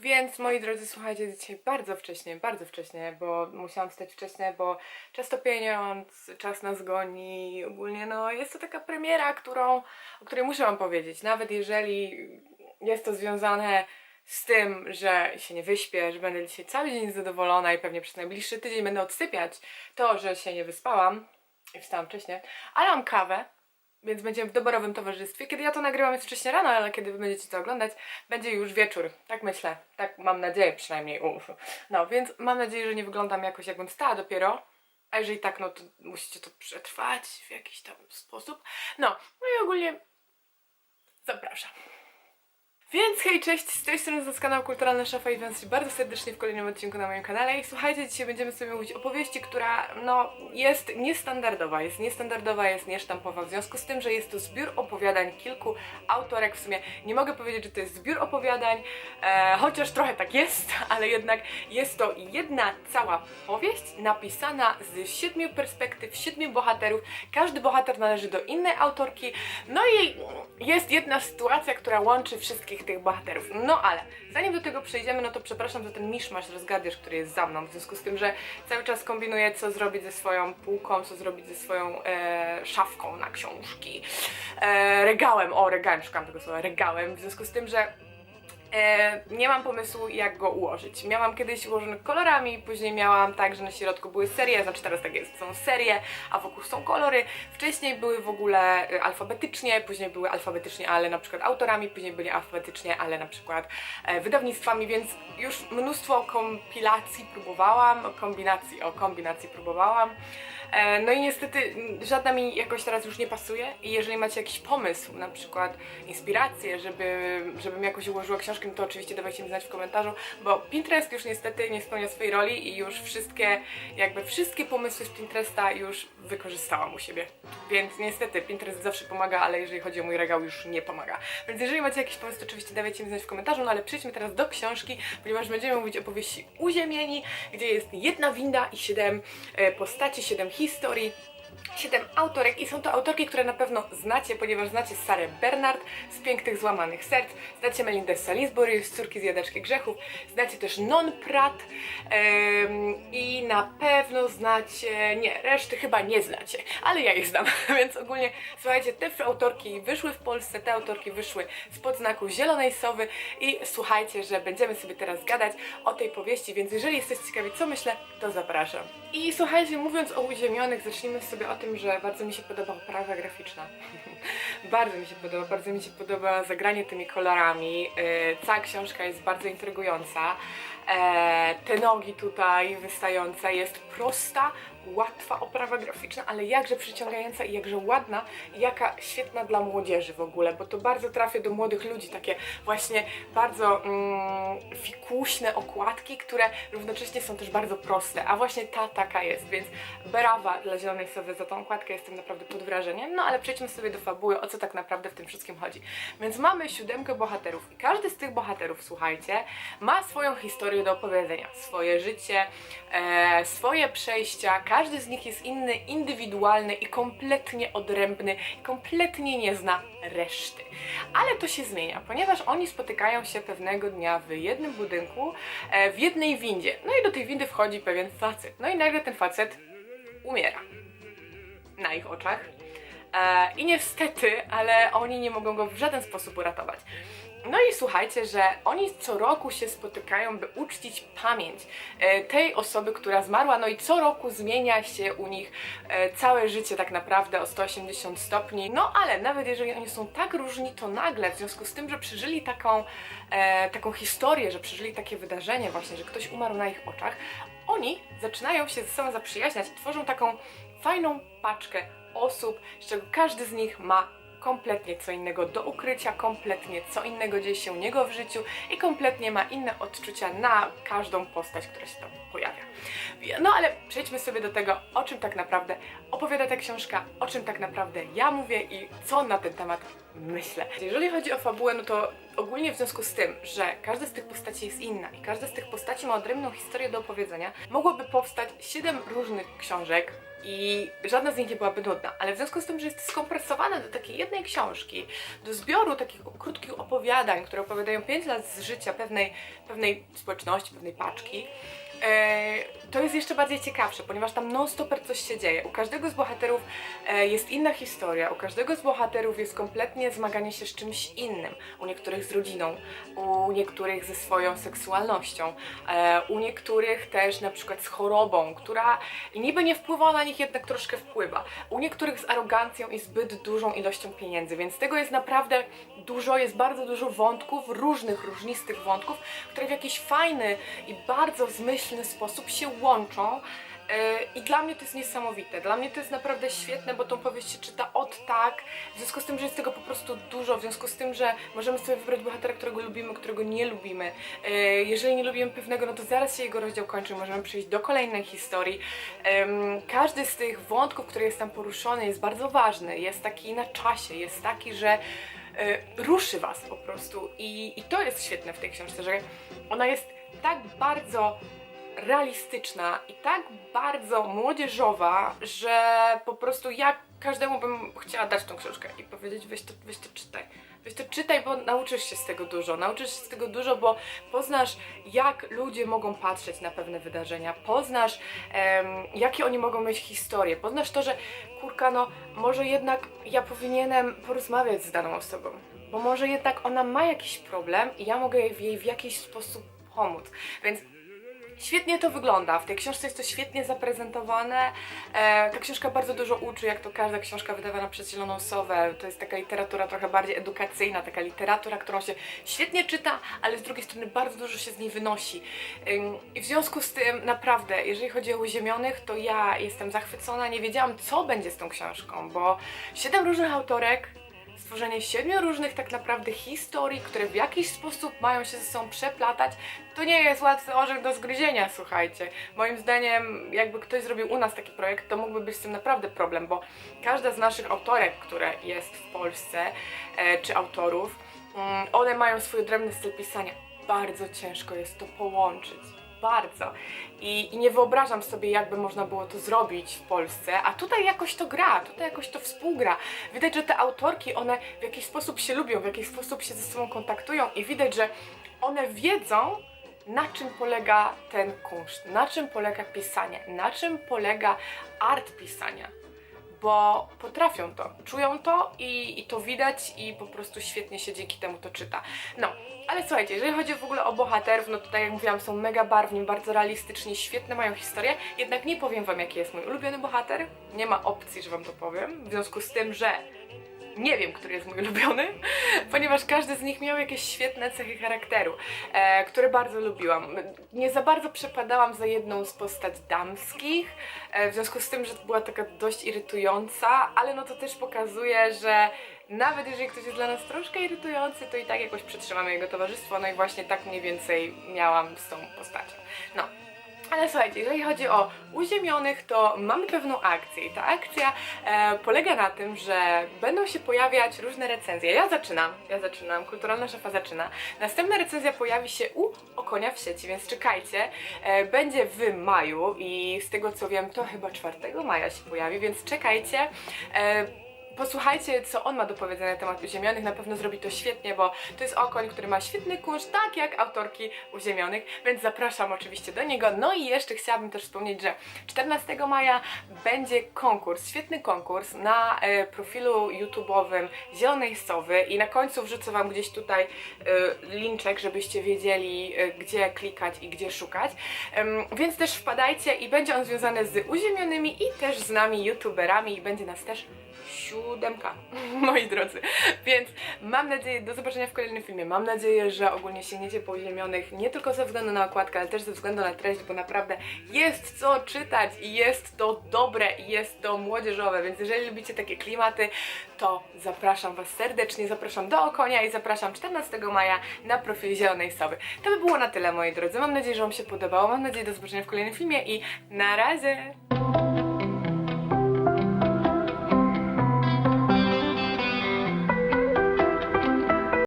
Więc moi drodzy, słuchajcie, dzisiaj bardzo wcześnie, bardzo wcześnie, bo musiałam wstać wcześnie, bo często pieniądz, czas nas goni, ogólnie no jest to taka premiera, którą, o której muszę wam powiedzieć, nawet jeżeli jest to związane z tym, że się nie wyśpię, że będę dzisiaj cały dzień zadowolona i pewnie przez najbliższy tydzień będę odsypiać to, że się nie wyspałam i wstałam wcześnie, ale mam kawę, więc będziemy w doborowym towarzystwie. Kiedy ja to nagrywam jest wcześnie rano, ale kiedy wy będziecie to oglądać, będzie już wieczór. Tak myślę. Tak mam nadzieję przynajmniej. Uf. No, więc mam nadzieję, że nie wyglądam jakoś jakbym stała dopiero. A jeżeli tak, no to musicie to przetrwać w jakiś tam sposób. No, no i ogólnie zapraszam. Więc hej, cześć, z tej strony to jest kanał Kulturalna Szafa i witam się bardzo serdecznie w kolejnym odcinku na moim kanale. I słuchajcie, dzisiaj będziemy sobie mówić o powieści, która no jest niestandardowa, jest niestandardowa, jest niesztampowa, w związku z tym, że jest to zbiór opowiadań kilku autorek, w sumie nie mogę powiedzieć, że to jest zbiór opowiadań, e, chociaż trochę tak jest, ale jednak jest to jedna cała powieść napisana z siedmiu perspektyw, siedmiu bohaterów, każdy bohater należy do innej autorki, no i jest jedna sytuacja, która łączy wszystkich tych bohaterów. No ale zanim do tego przejdziemy, no to przepraszam za ten miszmasz, rozgadysz, który jest za mną, w związku z tym, że cały czas kombinuję, co zrobić ze swoją półką, co zrobić ze swoją e, szafką na książki, e, regałem, o regałem, szukam tego słowa, regałem, w związku z tym, że nie mam pomysłu, jak go ułożyć. Miałam kiedyś ułożony kolorami, później miałam tak, że na środku były serie, znaczy teraz tak jest, są serie, a wokół są kolory. Wcześniej były w ogóle e, alfabetycznie, później były alfabetycznie, ale na przykład autorami, później byli alfabetycznie, ale na przykład e, wydawnictwami, więc już mnóstwo kompilacji próbowałam, kombinacji, o kombinacji próbowałam. E, No i niestety mm, żadna mi jakoś teraz już nie pasuje i jeżeli macie jakiś pomysł, na przykład inspirację, żeby, żebym jakoś ułożyła książkę, no to oczywiście dawajcie mi znać w komentarzu, bo Pinterest już niestety nie spełnia swojej roli i już wszystkie, jakby wszystkie pomysły z Pinteresta już wykorzystałam u siebie. Więc niestety Pinterest zawsze pomaga, ale jeżeli chodzi o mój regał już nie pomaga. Więc jeżeli macie jakiś pomysł, to oczywiście dawajcie mi znać w komentarzu, no ale przejdźmy teraz do książki, ponieważ będziemy mówić o powieści Uziemieni, gdzie jest jedna winda i siedem e, postaci, siedem historii. Siedem autorek i są to autorki, które na pewno znacie, ponieważ znacie Sarę Bernard z Pięknych Złamanych Serc, znacie Melindę Salisbury z Córki Zjadaczki Grzechów, znacie też Non Prat i na pewno znacie, nie, reszty chyba nie znacie, ale ja je znam, więc ogólnie słuchajcie, te autorki wyszły w Polsce, te autorki wyszły spod znaku Zielonej Sowy i słuchajcie, że będziemy sobie teraz gadać o tej powieści, więc jeżeli jesteście ciekawi co myślę, to zapraszam. I słuchajcie, mówiąc o uziemionych, zacznijmy sobie o tym, że bardzo mi się podoba oprawa graficzna. bardzo mi się podoba, bardzo mi się podoba zagranie tymi kolorami. Yy, cała książka jest bardzo intrygująca. E, te nogi tutaj wystające jest prosta, łatwa oprawa graficzna, ale jakże przyciągająca i jakże ładna i jaka świetna dla młodzieży w ogóle, bo to bardzo trafia do młodych ludzi, takie właśnie bardzo mm, fikuśne okładki, które równocześnie są też bardzo proste, a właśnie ta taka jest, więc brawa dla Zielonej Sowy za tą okładkę, jestem naprawdę pod wrażeniem, no ale przejdźmy sobie do fabuły, o co tak naprawdę w tym wszystkim chodzi. Więc mamy siódemkę bohaterów i każdy z tych bohaterów, słuchajcie, ma swoją historię do opowiedzenia, swoje życie, e, swoje przejścia, każdy z nich jest inny, indywidualny i kompletnie odrębny, kompletnie nie zna reszty. Ale to się zmienia, ponieważ oni spotykają się pewnego dnia w jednym budynku, e, w jednej windzie. No i do tej windy wchodzi pewien facet. No i nagle ten facet umiera. Na ich oczach. E, I niestety, ale oni nie mogą go w żaden sposób uratować. No i słuchajcie, że oni co roku się spotykają, by uczcić pamięć e, tej osoby, która zmarła, no i co roku zmienia się u nich e, całe życie tak naprawdę o 180 stopni. No ale nawet jeżeli oni są tak różni, to nagle w związku z tym, że przeżyli taką, taką historię, że przeżyli takie wydarzenie właśnie, że ktoś umarł na ich oczach, oni zaczynają się ze sobą zaprzyjaźniać i tworzą taką fajną paczkę osób, z czego każdy z nich ma kompletnie co innego do ukrycia, kompletnie co innego dzieje się u niego w życiu i kompletnie ma inne odczucia na każdą postać, która się tam pojawia. No ale przejdźmy sobie do tego, o czym tak naprawdę opowiada ta książka, o czym tak naprawdę ja mówię i co na ten temat myślę. Jeżeli chodzi o fabułę, no to ogólnie w związku z tym, że każda z tych postaci jest inna i każda z tych postaci ma odrębną historię do opowiedzenia, mogłoby powstać siedem różnych książek i żadna z nich nie byłaby nudna, ale w związku z tym, że jest skompresowana do takiej jednej książki, do zbioru takich krótkich opowiadań, które opowiadają 5 lat z życia pewnej, pewnej społeczności, pewnej paczki, to jest jeszcze bardziej ciekawsze, ponieważ tam non-stop coś się dzieje. U każdego z bohaterów e, jest inna historia, u każdego z bohaterów jest kompletnie zmaganie się z czymś innym. U niektórych z rodziną, u niektórych ze swoją seksualnością, e, u niektórych też na przykład z chorobą, która niby nie wpływa na nich, jednak troszkę wpływa. U niektórych z arogancją i zbyt dużą ilością pieniędzy, więc tego jest naprawdę dużo, jest bardzo dużo wątków, różnych, różnistych wątków, które w jakiś fajny i bardzo zmyślny sposób się łączą. Yy, I dla mnie to jest niesamowite. Dla mnie to jest naprawdę świetne, bo tą powieść się czyta od tak. W związku z tym, że jest tego po prostu dużo, w związku z tym, że możemy sobie wybrać bohatera, którego lubimy, którego nie lubimy. Yy, Jeżeli nie lubimy pewnego, no to zaraz się jego rozdział kończy, możemy przejść do kolejnej historii. Każdy z tych wątków, który jest tam poruszony, jest bardzo ważny. Jest taki na czasie, jest taki, że y, ruszy was po prostu. I, I to jest świetne w tej książce, że ona jest tak bardzo realistyczna i tak bardzo młodzieżowa, że po prostu ja każdemu bym chciała dać tą książkę i powiedzieć weź to, weź to czytaj. Weź to czytaj, bo nauczysz się z tego dużo. Nauczysz się z tego dużo, bo poznasz, jak ludzie mogą patrzeć na pewne wydarzenia. Poznasz, jakie oni mogą mieć historie. Poznasz to, że kurka, no może jednak ja powinienem porozmawiać z daną osobą. Bo może jednak ona ma jakiś problem i ja mogę jej w jakiś sposób pomóc. Więc Świetnie to wygląda. W tej książce jest to świetnie zaprezentowane. E, ta książka bardzo dużo uczy, jak to każda książka wydawana przez Zieloną Sowę. To jest taka literatura trochę bardziej edukacyjna, taka literatura, którą się świetnie czyta, ale z drugiej strony bardzo dużo się z niej wynosi. Ym, I w związku z tym, naprawdę, jeżeli chodzi o Uziemionych, to ja jestem zachwycona. Nie wiedziałam, co będzie z tą książką, bo siedem różnych autorek, stworzenie siedmiu różnych tak naprawdę historii, które w jakiś sposób mają się ze sobą przeplatać, to nie jest łatwy orzech do zgryzienia, słuchajcie. Moim zdaniem, jakby ktoś zrobił u nas taki projekt, to mógłby być z tym naprawdę problem, bo każda z naszych autorek, które jest w Polsce, e, czy autorów, mm, one mają swój odrębny styl pisania. Bardzo ciężko jest to połączyć bardzo. I, I nie wyobrażam sobie, jakby można było to zrobić w Polsce, a tutaj jakoś to gra, tutaj jakoś to współgra. Widać, że te autorki, one w jakiś sposób się lubią, w jakiś sposób się ze sobą kontaktują i widać, że one wiedzą, na czym polega ten kunszt, na czym polega pisanie, na czym polega art pisania bo potrafią to, czują to i, i to widać i po prostu świetnie się dzięki temu to czyta. No, ale słuchajcie, jeżeli chodzi w ogóle o bohaterów, no to tak jak mówiłam, są mega barwni, bardzo realistyczni, świetne mają historię, jednak nie powiem wam jaki jest mój ulubiony bohater, nie ma opcji, że wam to powiem, w związku z tym, że nie wiem, który jest mój ulubiony, ponieważ każdy z nich miał jakieś świetne cechy charakteru, e, które bardzo lubiłam. Nie za bardzo przepadałam za jedną z postać damskich, e, w związku z tym, że była taka dość irytująca, ale no to też pokazuje, że nawet jeżeli ktoś jest dla nas troszkę irytujący, to i tak jakoś przetrzymamy jego towarzystwo, no i właśnie tak mniej więcej miałam z tą postacią. No, ale słuchajcie, jeżeli chodzi o uziemionych, to mamy pewną akcję i ta akcja e, polega na tym, że będą się pojawiać różne recenzje. Ja zaczynam, ja zaczynam, kulturalna szefa zaczyna. Następna recenzja pojawi się u Okonia w sieci, więc czekajcie. E, będzie w maju i z tego co wiem, to chyba 4 maja się pojawi, więc czekajcie. E, Posłuchajcie, co on ma do powiedzenia na temat uziemionych. Na pewno zrobi to świetnie, bo to jest okoń, który ma świetny kunszt, tak jak autorki uziemionych, więc zapraszam oczywiście do niego. No i jeszcze chciałabym też wspomnieć, że 14 maja będzie konkurs, świetny konkurs na e, profilu YouTube'owym Zielonej Sowy i na końcu wrzucę Wam gdzieś tutaj e, linczek, żebyście wiedzieli, e, gdzie klikać i gdzie szukać. Więc też wpadajcie i będzie on związany z uziemionymi i też z nami YouTuberami i będzie nas też siódemka, moi drodzy. Więc mam nadzieję, do zobaczenia w kolejnym filmie. Mam nadzieję, że ogólnie sięgniecie po uziemionych nie tylko ze względu na okładkę, ale też ze względu na treść, bo naprawdę jest co czytać i jest to dobre i jest to młodzieżowe, więc jeżeli lubicie takie klimaty, to zapraszam Was serdecznie, zapraszam do Okonia i zapraszam 14 maja na profil Zielonej Sowy. To by było na tyle, moi drodzy. Mam nadzieję, że Wam się podobało. Mam nadzieję, do zobaczenia w kolejnym filmie i na razie!